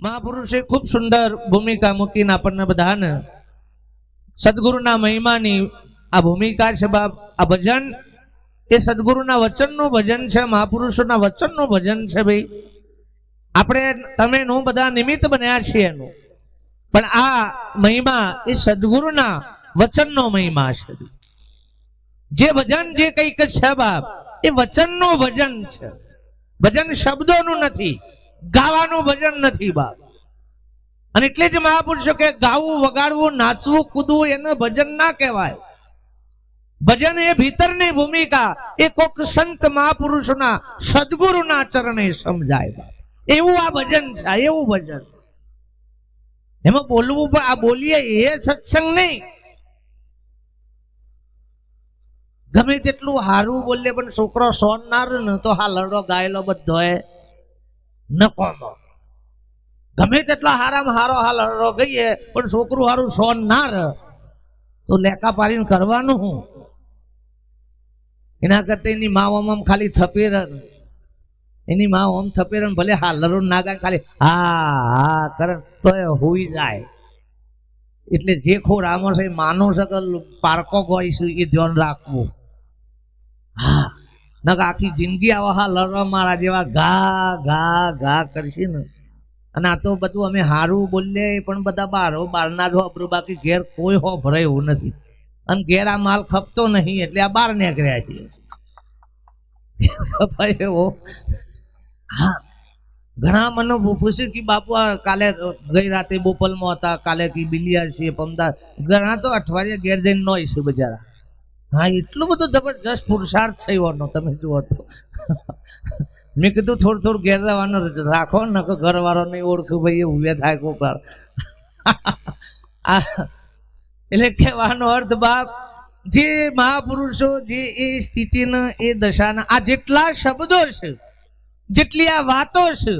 મહાપુરુષે ખૂબ સુંદર ભૂમિકા મૂકીને આપણને બધાને. સદગુરુના મહિમાની આ ભૂમિકા છે બાપ, આ ભજન એ સદગુરુના વચનનું ભજન છે, મહાપુરુષોના વચનનું ભજન છે ભાઈ. આપણે તમે નું બધા નિમિત્ત બન્યા છીએ એનું. પણ આ મહિમા એ સદગુરુના વચનનો મહિમા છે. જે ભજન જે કંઈક છે બાપ, એ વચનનું ભજન છે. ભજન શબ્દોનું નથી. ગાવાનું ભજન નથી બાપ. અને એટલે જ મહાપુરુષો કે ગાવું, વગાડવું, નાચવું, કૂદવું એને ભજન ના કહેવાય. ભજન એ ભીતરની ભૂમિકા. એ કોક સંત મહાપુરુષના સદગુરુના ચરણે સમજાય એવું આ ભજન છે એવું ભજન. એમાં બોલવું પણ, આ બોલીએ એ સત્સંગ નહીં. ગમે તેટલું હારું બોલે પણ છોકરો સોનનાર ને તો હા લડો ગાયેલો બધો એ નકોમો ગમે તેટલા હારામાં હારો હા લડો ગઈએ, પણ છોકરું હારું સોન ના રહ, તો લેકા પાડીને કરવાનું હું? એના કરતા એની મા આમ ખાલી થપેર એની મા ઓમ થપેર ભલે હા લડો ના ગાય ખાલી, હા હા, કરે તો હોઈ જાય. એટલે જે ખોર આમો છે માનો સકલ પારકો ગોઈશું છે એ ધ્યાન રાખવું. હા. નક આખી જિંદગી આવા હા લડવા મારા જેવા ઘા ઘા ઘા કરશે ને. અને આ તો બધું અમે સારું બોલીએ પણ બધા બારો બારના જ વાપરું બાકી ઘેર કોઈ હો ભરે એવું નથી. અને ઘેર આ માલ ખપતો નહીં એટલે આ બાર નીકળ્યા છે એવો હા. ઘણા મને પૂછ્યું કે બાપુ, આ કાલે ગઈ રાતે બોપલમાં હતા, કાલે કે બિલિયા છે પમદાર. ઘણા તો અઠવાડિયે ઘેર જઈને નો છે બજારા. હા, એટલું બધું જબરજસ્ત પુરુષાર્થ થયો તમે જુઓ તો. મેં કીધું થોડું થોડું ઘેર રહેવાનું રાખો ને કે ઘરવાળો નહીં ઓળખ્યું ભાઈ ઉભે થાય કોક એટલે કહેવાનો અર્થ બાપ, જે મહાપુરુષો, જે એ સ્થિતિના, એ દશાના, આ જેટલા શબ્દો છે, જેટલી આ વાતો છે,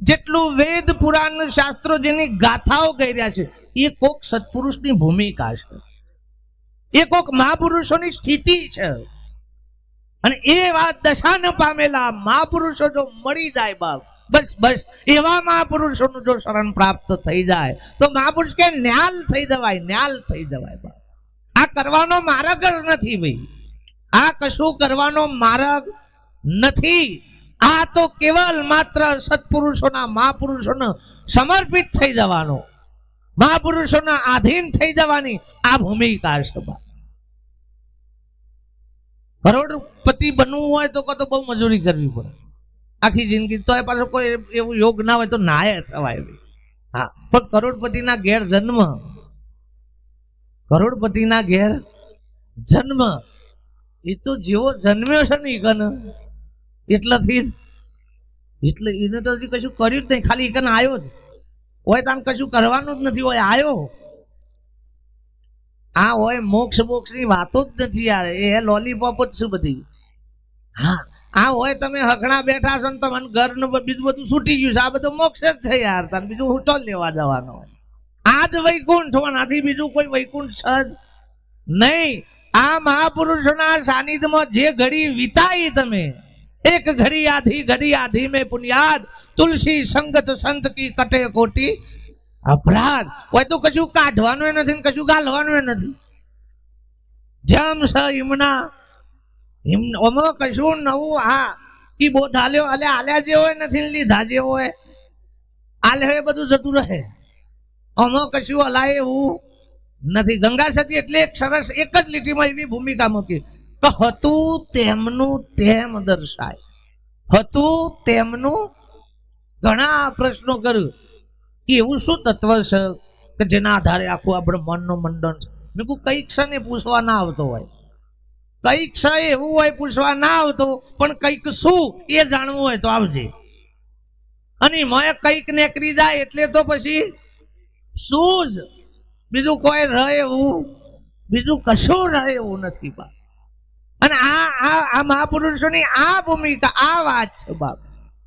જેટલું વેદ પુરાણ શાસ્ત્રો જેની ગાથાઓ કહી રહ્યા છે, એ કોક સત્પુરુષની ભૂમિકા છે. એ કોક મહાપુરુષોની સ્થિતિ છે. અને એ વાત દશા ન પામેલા મહાપુરુષો જો મળી જાય બાપ, બસ બસ, એવા મહાપુરુષોનું જો શરણ પ્રાપ્ત થઈ જાય, તો મહાપુરુષ કે ન્યાલ થઈ જવાય, ન્યાલ થઈ જવાય બાપ. આ કરવાનો માર્ગ જ નથી ભાઈ. આ કશું કરવાનો માર્ગ નથી. આ તો કેવલ માત્ર સત્પુરુષોના મહાપુરુષોને સમર્પિત થઈ જવાનો. મહાપુરુષોના આધીન થઈ જવાની આ ભૂમિકા છે કરોડપતિ બનવું હોય તો કતો બહુ મજૂરી કરવી પડે. આખી જિંદગી તો એ પાછો કોઈ એવું યોગ ના હોય તો નાય થવાય હા, પણ કરોડપતિના ઘેર જન્મ. કરોડપતિના ઘેર જન્મ. એ તો જેવો જન્મ્યો છે ને ઈકન એટલાથી એટલે એને તો કશું કર્યું જ નહીં. ખાલી ઈકન આવ્યો જ. હોય તો આમ કશું કરવાનું જ નથી, હોય આવ્યો આ હોય, મોક્ષ મોક્ષની વાતો જ નથી યાર, એ લોલીપોપ જ છે બધી. હા આ હોય, તમે હકણા બેઠા છો ને તમને ઘરનું બીજું બધું છૂટી ગયું છે, આ બધું મોક્ષ જ છે યાર તને બીજું હુટો લેવા જવાનો. આ જ વૈકુંઠ આથી બીજું કોઈ વૈકુંઠ છે જ નહીં. આ મહાપુરુષોના સાનિધ્યમાં જે ઘડી વિતાઈ તમે એક ઘડી આધી ઘડી આધી में बुनियाद તુલસી સંગત સંત કી કટે કોટી અપરાધ હોય તો કશું કાઢવાનું નથી ને કશું ગાલવાનું નથી જેમ સ હિમના હિમ ઓમાં કશું નવું હા કી બોધ હાલ્યો અલે આલ્યા જે હોય નથી લીધા જે હોય આલે એ બધું જતું રહે ઓમો કશું અલાય એવું નથી ગંગા સતી એટલે એક સરસ, એક જ લીટીમાં એવી ભૂમિકા મૂકી। તો હતું તેમનું તેમ દર્શાય. હતું તેમનું ઘણા પ્રશ્નો કર્યું. કે એવું શું તત્વ છે કે જેના આધારે આખું આ બ્રહ્માંડનું મંડન છે? મેં કહું કંઈક છે ને પૂછવા ના આવતો હોય. કંઈક છે એવું હોય પૂછવા ના આવતો, પણ કંઈક શું એ જાણવું હોય તો આવજે. અને મય કંઈક નેકરી જાય એટલે તો પછી શું જ? બીજું કોઈ રહે એવું? બીજું કશું રહે એવું નથી બાપ અને આ આ આ મહાપુરુષોની આ ભૂમિકા, આ વાત છે બાપ.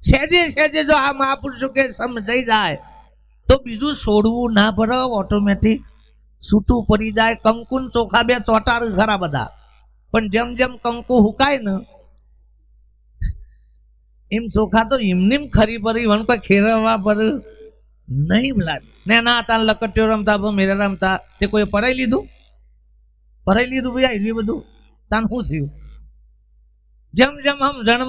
સહેજે સહેજે જો આ મહાપુરુષો કે સમજાઈ જાય, તો બીજું છોડવું ના પડે ઓટોમેટિક છૂટું પડી જાય, કંકુન ચોખા બે ચોટાર ખરા બધા. પણ જેમ જેમ કંકુ હુકાય ને, એમ ચોખા તો એમની ખરી પડી વણ કોઈ ખેરવા પર નહીં લાગે. ને ના તાન લકટ્યો રમતા મેરા રમતા, તે કોઈ પરાઈ લીધું? પરાઈ લીધું ભાઈ એટલું બધું? તાન શું થયું? જેમ જેમ આમ જન્મ